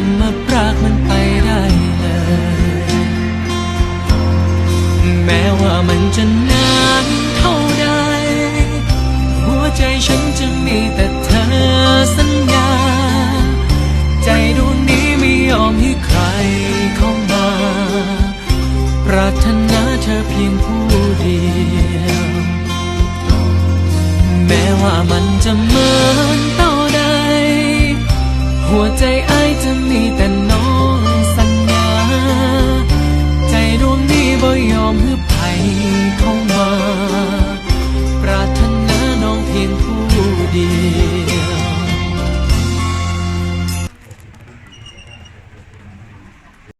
จะมาพรากมันไปได้เลย แม้ว่ามันจะนานเท่าใด หัวใจฉันจะมีแต่เธอสัญญา ใจดวงนี้ไม่ยอมให้ใครเข้ามา ปรารถนาเธอเพียงผู้เดียว แม้ว่ามันจะเหมือนเต่าใด หัวใจ อ้ายจะมีแต่